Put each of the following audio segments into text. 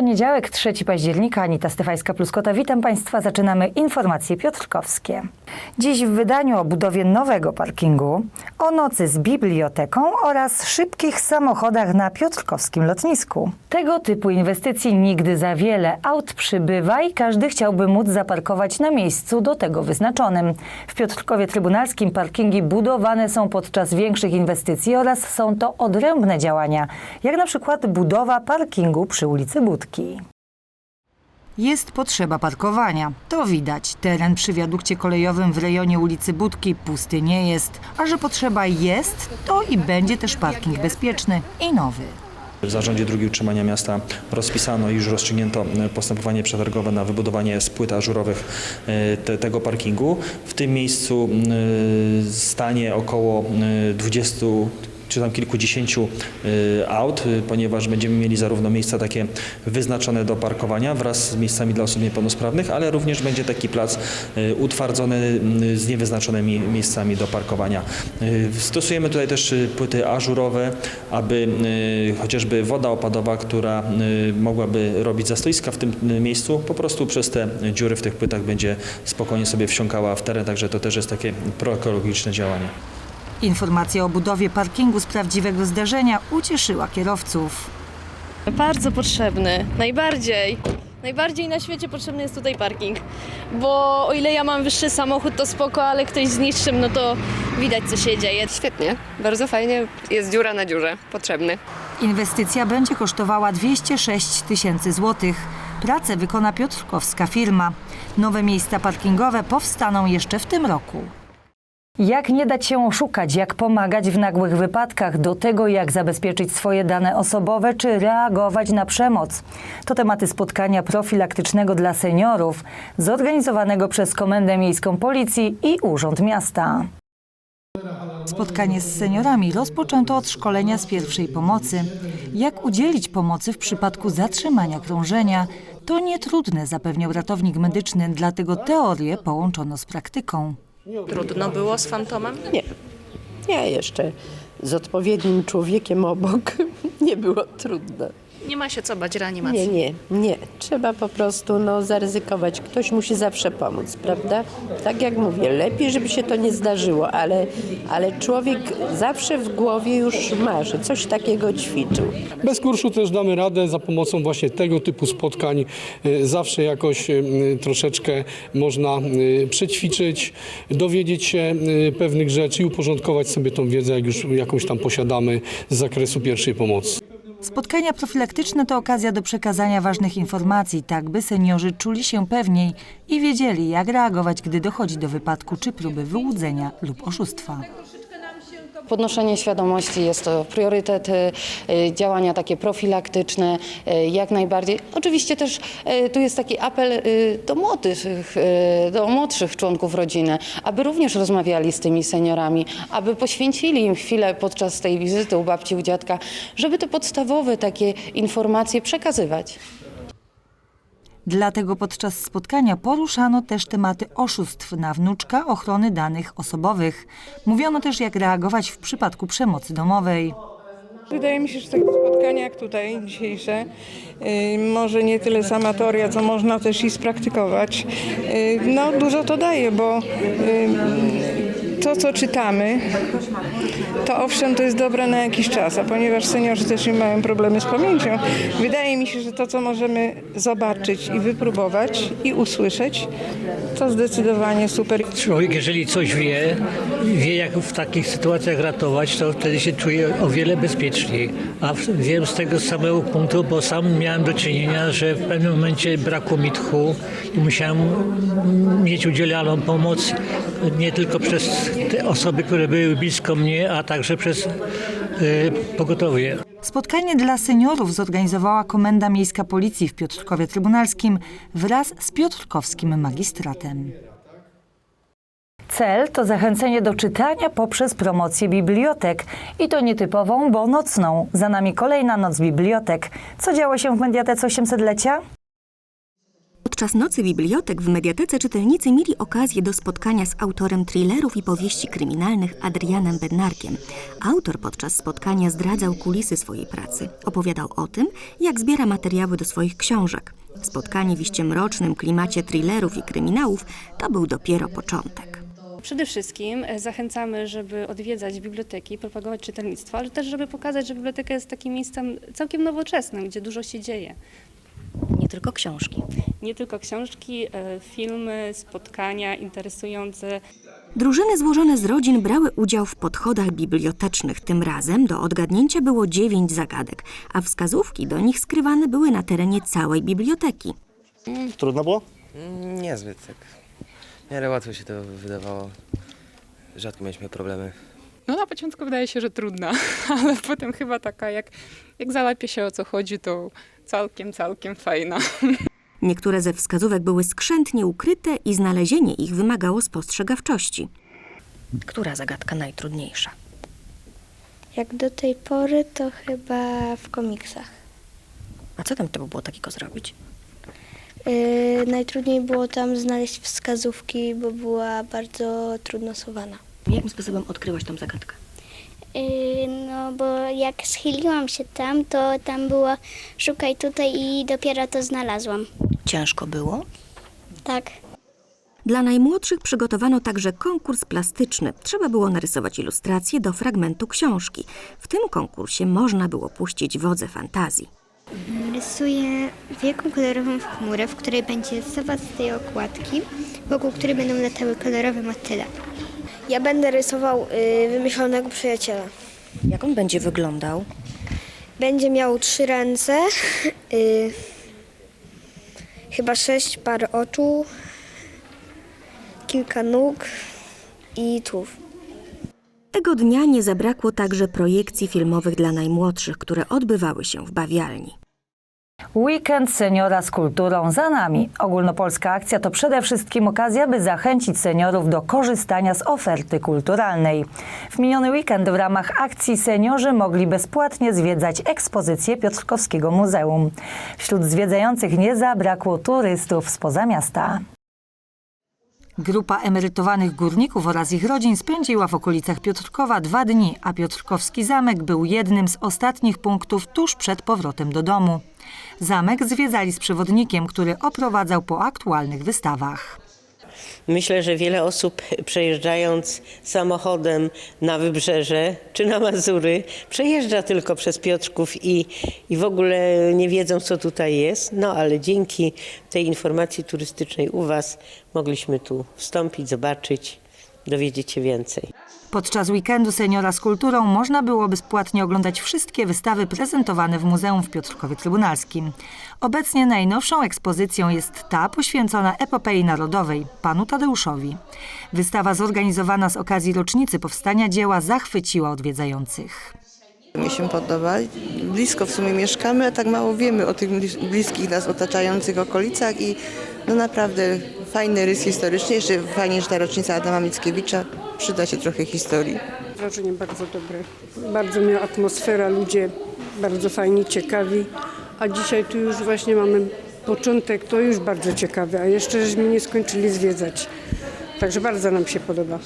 Poniedziałek, 3 października, Anita Stefańska-Pluskota. Witam Państwa. Zaczynamy informacje piotrkowskie. Dziś w wydaniu o budowie nowego parkingu, o nocy z biblioteką oraz szybkich samochodach na piotrkowskim lotnisku. Tego typu inwestycji nigdy za wiele. Aut przybywa i każdy chciałby móc zaparkować na miejscu do tego wyznaczonym. W Piotrkowie Trybunalskim parkingi budowane są podczas większych inwestycji oraz są to odrębne działania, jak na przykład budowa parkingu przy ulicy Budki. Jest potrzeba parkowania. To widać. Teren przy wiadukcie kolejowym w rejonie ulicy Budki pusty nie jest. A że potrzeba jest, to i będzie też parking bezpieczny i nowy. W Zarządzie Drugi Utrzymania Miasta rozpisano i już rozstrzygnięto e, postępowanie przetargowe na wybudowanie z płyt ażurowych e, te, tego parkingu. W tym miejscu e, stanie około e, 20 czy tam kilkudziesięciu e, aut, e, ponieważ będziemy mieli zarówno miejsca takie wyznaczone do parkowania wraz z miejscami dla osób niepełnosprawnych, ale również będzie taki plac e, utwardzony z niewyznaczonymi miejscami do parkowania. Stosujemy tutaj też płyty ażurowe, aby chociażby woda opadowa, która mogłaby robić zastoiska w tym miejscu, po prostu przez te dziury w tych płytach będzie spokojnie sobie wsiąkała w teren, także to też jest takie proekologiczne działanie. Informacja o budowie parkingu z prawdziwego zdarzenia ucieszyła kierowców. Bardzo potrzebny, najbardziej. Najbardziej na świecie potrzebny jest tutaj parking, bo o ile ja mam wyższy samochód, to spoko, ale ktoś z niższym, no to widać co się dzieje. Świetnie, bardzo fajnie. Jest dziura na dziurze, potrzebny. Inwestycja będzie kosztowała 206 tysięcy złotych. Pracę wykona piotrkowska firma. Nowe miejsca parkingowe powstaną jeszcze w tym roku. Jak nie dać się oszukać, jak pomagać w nagłych wypadkach, do tego jak zabezpieczyć swoje dane osobowe czy reagować na przemoc. To tematy spotkania profilaktycznego dla seniorów, zorganizowanego przez Komendę Miejską Policji i Urząd Miasta. Spotkanie z seniorami rozpoczęto od szkolenia z pierwszej pomocy. Jak udzielić pomocy w przypadku zatrzymania krążenia? To nietrudne, zapewniał ratownik medyczny, dlatego teorię połączono z praktyką. Trudno było z fantomem? Nie. Nie, jeszcze z odpowiednim człowiekiem obok nie było trudno. Nie ma się co bać reanimacji. Nie, nie, nie. Trzeba po prostu no, zaryzykować. Ktoś musi zawsze pomóc, prawda? Tak jak mówię, lepiej, żeby się to nie zdarzyło, ale, ale człowiek zawsze w głowie już ma, że coś takiego ćwiczył. Bez kurszu też damy radę za pomocą właśnie tego typu spotkań. e, Zawsze jakoś e, troszeczkę można e, przećwiczyć, dowiedzieć się pewnych rzeczy i uporządkować sobie tą wiedzę, jak już jakąś tam posiadamy z zakresu pierwszej pomocy. Spotkania profilaktyczne to okazja do przekazania ważnych informacji, tak by seniorzy czuli się pewniej i wiedzieli, jak reagować, gdy dochodzi do wypadku czy próby wyłudzenia lub oszustwa. Podnoszenie świadomości jest to priorytet, y, działania takie profilaktyczne, y, jak najbardziej. Oczywiście też y, tu jest taki apel do młodych, do młodszych członków rodziny, aby również rozmawiali z tymi seniorami, aby poświęcili im chwilę podczas tej wizyty u babci, u dziadka, żeby te podstawowe takie informacje przekazywać. Dlatego podczas spotkania poruszano też tematy oszustw na wnuczka ochrony danych osobowych. Mówiono też, jak reagować w przypadku przemocy domowej. Wydaje mi się, że takie spotkania jak tutaj dzisiejsze, y, może nie tyle sama teoria, co można też i spraktykować, y, no dużo to daje, bo y, to, co czytamy, to owszem, to jest dobre na jakiś czas, a ponieważ seniorzy też nie mają problemy z pamięcią, wydaje mi się, że to, co możemy zobaczyć i wypróbować i usłyszeć, to zdecydowanie super. Człowiek, jeżeli coś wie, wie jak w takich sytuacjach ratować, to wtedy się czuje o wiele bezpieczniej. A wiem z tego samego punktu, bo sam miałem do czynienia, że w pewnym momencie brakło mi tchu i musiałem mieć udzielaną pomoc nie tylko przez te osoby, które były blisko mnie, a także przez y, pogotowie. Spotkanie dla seniorów zorganizowała Komenda Miejska Policji w Piotrkowie Trybunalskim wraz z Piotrkowskim Magistratem. Cel to zachęcenie do czytania poprzez promocję bibliotek i to nietypową, bo nocną. Za nami kolejna noc bibliotek. Co działo się w Mediatece 800-lecia? Podczas Nocy Bibliotek w Mediatece czytelnicy mieli okazję do spotkania z autorem thrillerów i powieści kryminalnych Adrianem Bednarkiem. Autor podczas spotkania zdradzał kulisy swojej pracy. Opowiadał o tym, jak zbiera materiały do swoich książek. Spotkanie w iście mrocznym klimacie thrillerów i kryminałów to był dopiero początek. Przede wszystkim e, zachęcamy, żeby odwiedzać biblioteki, propagować czytelnictwo, ale też, żeby pokazać, że biblioteka jest takim miejscem całkiem nowoczesnym, gdzie dużo się dzieje. Nie tylko książki. Nie tylko książki, e, filmy, spotkania interesujące. Drużyny złożone z rodzin brały udział w podchodach bibliotecznych. Tym razem do odgadnięcia było dziewięć zagadek, a wskazówki do nich skrywane były na terenie całej biblioteki. Trudno było? Niezbyt tak. W miarę łatwo się to wydawało. Rzadko mieliśmy problemy. No na początku wydaje się, że trudna, ale potem chyba taka, jak, jak załapie się o co chodzi, to całkiem, całkiem fajna. Niektóre ze wskazówek były skrzętnie ukryte i znalezienie ich wymagało spostrzegawczości. Która zagadka najtrudniejsza? Jak do tej pory, to chyba w komiksach. A co tam trzeba było takiego zrobić? Yy, najtrudniej było tam znaleźć wskazówki, bo była bardzo trudno sowana. Jakim sposobem odkryłaś tą zagadkę? no bo jak schyliłam się tam, to tam było szukaj tutaj i dopiero to znalazłam. Ciężko było? Tak. Dla najmłodszych przygotowano także konkurs plastyczny. Trzeba było narysować ilustrację do fragmentu książki. W tym konkursie można było puścić wodze fantazji. Rysuję wielką kolorową chmurę, w której będzie sowa z tej okładki, wokół której będą latały kolorowe motyle. Ja będę rysował y, wymyślonego przyjaciela. Jak on będzie wyglądał? Będzie miał trzy ręce, y, chyba sześć par oczu, kilka nóg i tułów. Tego dnia nie zabrakło także projekcji filmowych dla najmłodszych, które odbywały się w bawialni. Weekend seniora z kulturą za nami. Ogólnopolska akcja to przede wszystkim okazja, by zachęcić seniorów do korzystania z oferty kulturalnej. W miniony weekend w ramach akcji seniorzy mogli bezpłatnie zwiedzać ekspozycję Piotrkowskiego Muzeum. Wśród zwiedzających nie zabrakło turystów spoza miasta. Grupa emerytowanych górników oraz ich rodzin spędziła w okolicach Piotrkowa dwa dni, a Piotrkowski Zamek był jednym z ostatnich punktów tuż przed powrotem do domu. Zamek zwiedzali z przewodnikiem, który oprowadzał po aktualnych wystawach. Myślę, że wiele osób przejeżdżając samochodem na wybrzeże czy na Mazury przejeżdża tylko przez Piotrków i, i w ogóle nie wiedzą, co tutaj jest. No ale dzięki tej informacji turystycznej u Was mogliśmy tu wstąpić, zobaczyć, dowiedzieć się więcej. Podczas weekendu seniora z kulturą można było bezpłatnie oglądać wszystkie wystawy prezentowane w Muzeum w Piotrkowie Trybunalskim. Obecnie najnowszą ekspozycją jest ta poświęcona epopei narodowej, panu Tadeuszowi. Wystawa zorganizowana z okazji rocznicy powstania dzieła zachwyciła odwiedzających. Mi się podoba. Blisko w sumie mieszkamy, a tak mało wiemy o tych blis- bliskich nas otaczających okolicach i no naprawdę fajny rys historyczny. Jeszcze fajnie, że ta rocznica Adama Mickiewicza przyda się trochę historii. Wrażenie bardzo dobre. Bardzo miła atmosfera, ludzie bardzo fajni, ciekawi. A dzisiaj tu już właśnie mamy początek, to już bardzo ciekawe, a jeszcze żeśmy nie skończyli zwiedzać. Także bardzo nam się podoba.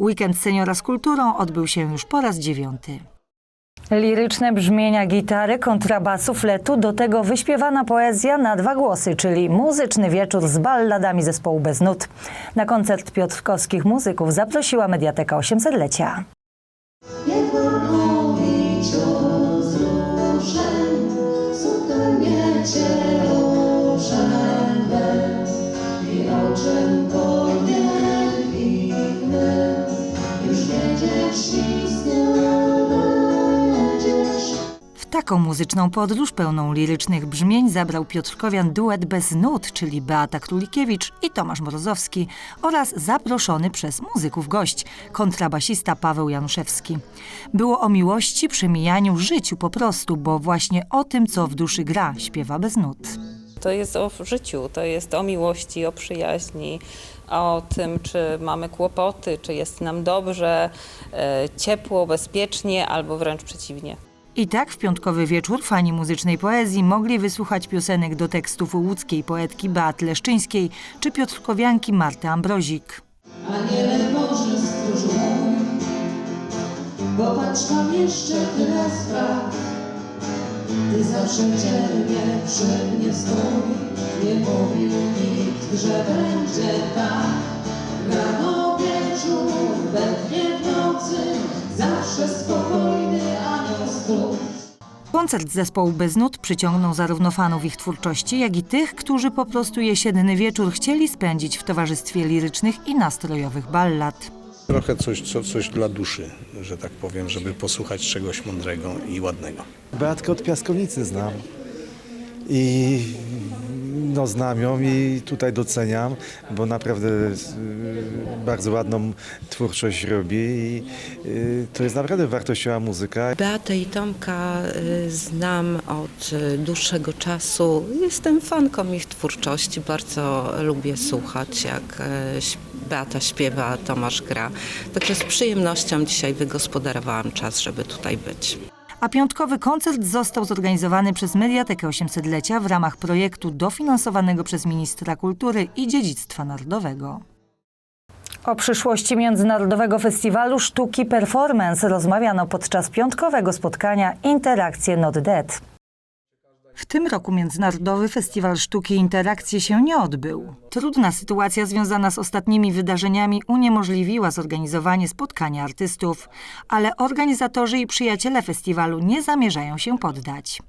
Weekend seniora z kulturą odbył się już po raz dziewiąty. Liryczne brzmienia gitary, kontrabasu, fletu, do tego wyśpiewana poezja na dwa głosy, czyli muzyczny wieczór z balladami zespołu Bez Nut. Na koncert piotrkowskich muzyków zaprosiła Mediateka 800-lecia. W taką muzyczną podróż pełną lirycznych brzmień zabrał Piotrkowian duet bez nut, czyli Beata Królikiewicz i Tomasz Morozowski oraz zaproszony przez muzyków gość, kontrabasista Paweł Januszewski. Było o miłości, przemijaniu, życiu po prostu, bo właśnie o tym, co w duszy gra, śpiewa bez nut. To jest o życiu, to jest o miłości, o przyjaźni, o tym, czy mamy kłopoty, czy jest nam dobrze, e, ciepło, bezpiecznie, albo wręcz przeciwnie. I tak w piątkowy wieczór fani muzycznej poezji mogli wysłuchać piosenek do tekstów łódzkiej poetki Beaty Leszczyńskiej czy piotrkowianki Marty Ambrozik. Aniele Boży stróżu mój, popatrz tam jeszcze tyle spraw. Ty zawsze dzielnie przy mnie stój, nie mówił nikt, że będzie tak. Rano wieczór, we dnie w nocy, zawsze spokojny. Koncert zespołu Bez Nut przyciągnął zarówno fanów ich twórczości, jak i tych, którzy po prostu jesienny wieczór chcieli spędzić w towarzystwie lirycznych i nastrojowych ballad. Trochę coś, co, coś dla duszy, że tak powiem, żeby posłuchać czegoś mądrego i ładnego. Beatkę od Piaskownicy znam. I no, znam ją i tutaj doceniam, bo naprawdę y, bardzo ładną twórczość robi i y, to jest naprawdę wartościowa muzyka. Beatę i Tomka y, znam od dłuższego czasu. Jestem fanką ich twórczości. Bardzo lubię słuchać, jak Beata śpiewa, Tomasz gra. Także z przyjemnością dzisiaj wygospodarowałam czas, żeby tutaj być. A piątkowy koncert został zorganizowany przez Mediatekę 800-lecia w ramach projektu dofinansowanego przez Ministra Kultury i Dziedzictwa Narodowego. O przyszłości Międzynarodowego Festiwalu Sztuki Performance rozmawiano podczas piątkowego spotkania Interakcje Not Dead. W tym roku Międzynarodowy Festiwal Sztuki Interakcje się nie odbył. Trudna sytuacja związana z ostatnimi wydarzeniami uniemożliwiła zorganizowanie spotkania artystów, ale organizatorzy i przyjaciele festiwalu nie zamierzają się poddać.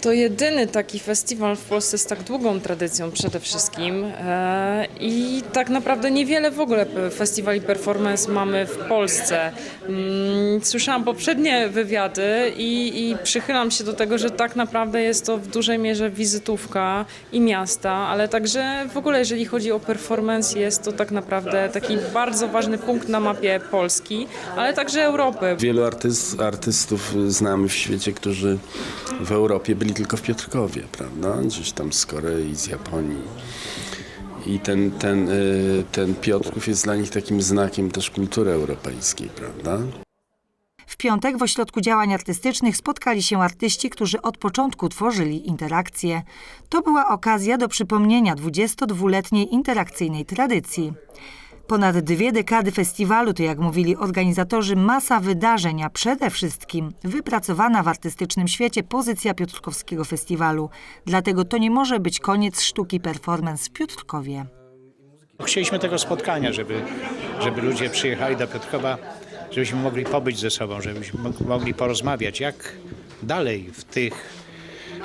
To jedyny taki festiwal w Polsce z tak długą tradycją przede wszystkim e, i tak naprawdę niewiele w ogóle festiwali performance mamy w Polsce. Mm, Słyszałam poprzednie wywiady i, i przychylam się do tego, że tak naprawdę jest to w dużej mierze wizytówka i miasta, ale także w ogóle jeżeli chodzi o performance jest to tak naprawdę taki bardzo ważny punkt na mapie Polski, ale także Europy. Wielu artyst, artystów znamy w świecie, którzy w Europie byli tylko w Piotrkowie, prawda? Gdzieś tam z Korei, z Japonii. I ten, ten, y, ten Piotrków jest dla nich takim znakiem też kultury europejskiej, prawda? W piątek w Ośrodku Działań Artystycznych spotkali się artyści, którzy od początku tworzyli interakcje. To była okazja do przypomnienia 22-letniej interakcyjnej tradycji. Ponad dwie dekady festiwalu to, jak mówili organizatorzy, masa wydarzeń, a przede wszystkim wypracowana w artystycznym świecie pozycja Piotrkowskiego Festiwalu. Dlatego to nie może być koniec sztuki performance w Piotrkowie. Chcieliśmy tego spotkania, żeby, żeby ludzie przyjechali do Piotrkowa, żebyśmy mogli pobyć ze sobą, żebyśmy mo- mogli porozmawiać, jak dalej w tych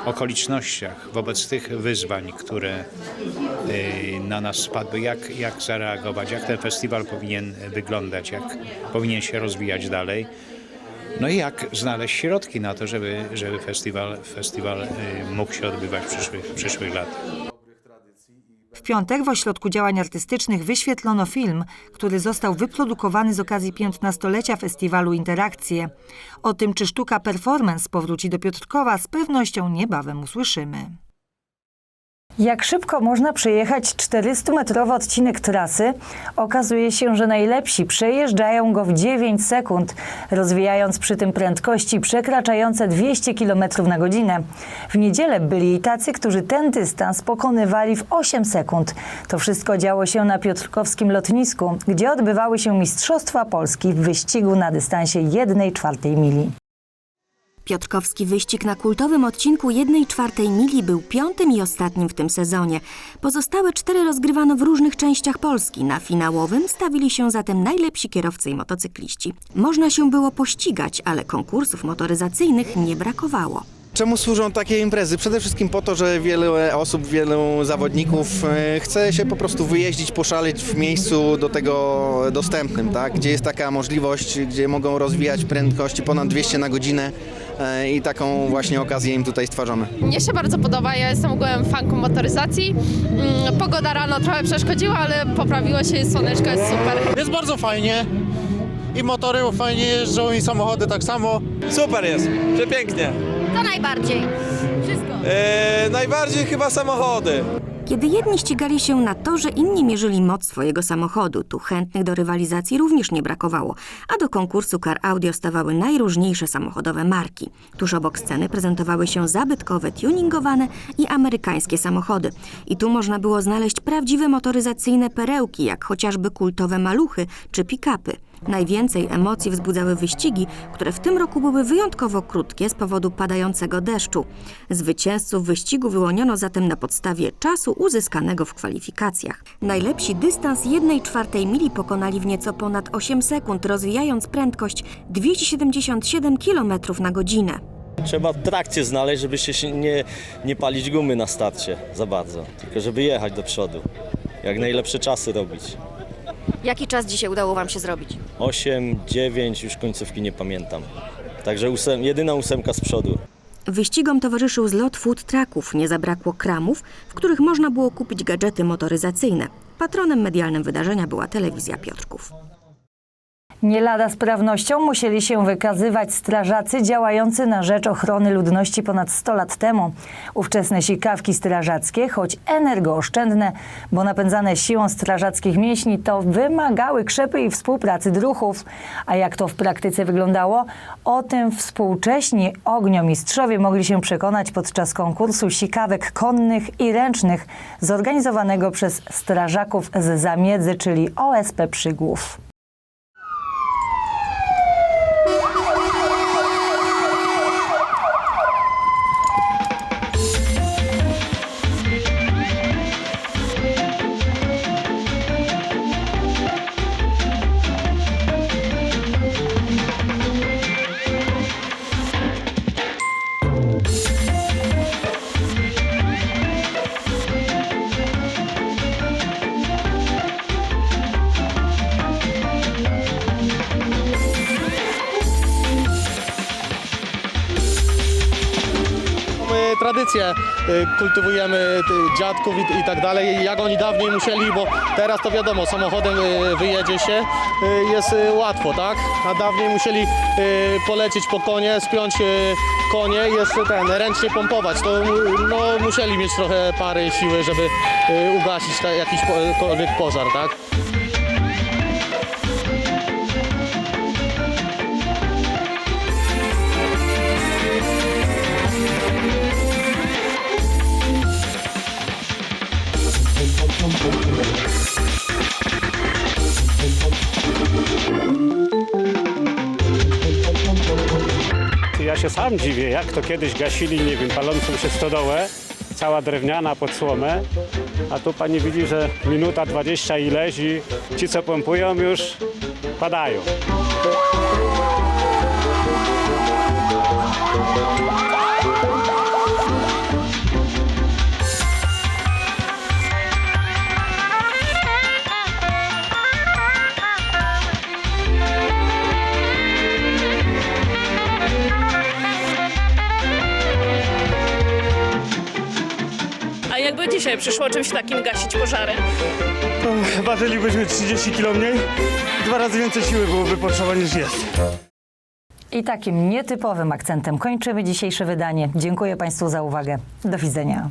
okolicznościach, wobec tych wyzwań, które y, na nas spadły, jak, jak zareagować, jak ten festiwal powinien wyglądać, jak powinien się rozwijać dalej. No i jak znaleźć środki na to, żeby, żeby festiwal, festiwal y, mógł się odbywać w przyszłych, w przyszłych latach. W piątek w Ośrodku Działań Artystycznych wyświetlono film, który został wyprodukowany z okazji 15-lecia festiwalu Interakcje. O tym, czy sztuka performance powróci do Piotrkowa, z pewnością niebawem usłyszymy. Jak szybko można przejechać 400-metrowy odcinek trasy? Okazuje się, że najlepsi przejeżdżają go w 9 sekund, rozwijając przy tym prędkości przekraczające 200 km na godzinę. W niedzielę byli tacy, którzy ten dystans pokonywali w 8 sekund. To wszystko działo się na Piotrkowskim lotnisku, gdzie odbywały się Mistrzostwa Polski w wyścigu na dystansie 1 czwartej mili. Piotrkowski wyścig na kultowym odcinku 1 czwartej mili był piątym i ostatnim w tym sezonie. Pozostałe cztery rozgrywano w różnych częściach Polski. Na finałowym stawili się zatem najlepsi kierowcy i motocykliści. Można się było pościgać, ale konkursów motoryzacyjnych nie brakowało. Czemu służą takie imprezy? Przede wszystkim po to, że wiele osób, wielu zawodników e, chce się po prostu wyjeździć, poszaleć w miejscu do tego dostępnym, tak? gdzie jest taka możliwość, gdzie mogą rozwijać prędkości ponad 200 na godzinę i taką właśnie okazję im tutaj stwarzamy. Mnie się bardzo podoba, ja jestem ogółem fanką motoryzacji. Mm, Pogoda rano trochę przeszkodziła, ale poprawiło się, słoneczko jest super. Jest bardzo fajnie. I motory fajnie jeżdżą, i samochody tak samo. Super jest, przepięknie. Co najbardziej? Wszystko. najbardziej chyba samochody. Kiedy jedni ścigali się na torze, inni mierzyli moc swojego samochodu. Tu chętnych do rywalizacji również nie brakowało, a do konkursu Car Audio stawały najróżniejsze samochodowe marki. Tuż obok sceny prezentowały się zabytkowe, tuningowane i amerykańskie samochody. I tu można było znaleźć prawdziwe motoryzacyjne perełki, jak chociażby kultowe maluchy czy pick-upy. Najwięcej emocji wzbudzały wyścigi, które w tym roku były wyjątkowo krótkie z powodu padającego deszczu. Zwycięzców wyścigu wyłoniono zatem na podstawie czasu uzyskanego w kwalifikacjach. Najlepsi dystans 1 czwartej mili pokonali w nieco ponad 8 sekund, rozwijając prędkość 277 km na godzinę. Trzeba trakcję znaleźć, żeby się nie, nie palić gumy na starcie za bardzo, tylko żeby jechać do przodu. Jak najlepsze czasy robić. Jaki czas dzisiaj udało Wam się zrobić? 8, 9, już końcówki nie pamiętam. Także ósem, jedyna ósemka z przodu. Wyścigom towarzyszył zlot food trucków, nie zabrakło kramów, w których można było kupić gadżety motoryzacyjne. Patronem medialnym wydarzenia była telewizja Piotrków. Nie lada sprawnością musieli się wykazywać strażacy działający na rzecz ochrony ludności ponad 100 lat temu. Ówczesne sikawki strażackie, choć energooszczędne, bo napędzane siłą strażackich mięśni, to wymagały krzepy i współpracy druhów. A jak to w praktyce wyglądało? O tym współcześni ogniomistrzowie mogli się przekonać podczas konkursu sikawek konnych i ręcznych zorganizowanego przez strażaków z Zamiedzy, czyli OSP Przygłów. My tradycję y, kultywujemy y, dziadków i, i tak dalej, jak oni dawniej musieli, bo teraz to wiadomo, samochodem y, wyjedzie się, jest łatwo, tak? A dawniej musieli polecieć po konie, spiąć konie jeszcze ten, ręcznie pompować. To no, musieli mieć trochę pary siły, żeby ugasić jakikolwiek pożar, tak? Się sam dziwię, jak to kiedyś gasili, nie wiem, palącą się stodołę, cała drewniana pod słomę, a tu pani widzi, że minuta 20 ileś i ci, co pompują, już padają. Jakby dzisiaj przyszło czymś takim gasić pożary? To ważylibyśmy 30 kg mniej, dwa razy więcej siły byłoby potrzeba niż jest. I takim nietypowym akcentem kończymy dzisiejsze wydanie. Dziękuję Państwu za uwagę. Do widzenia.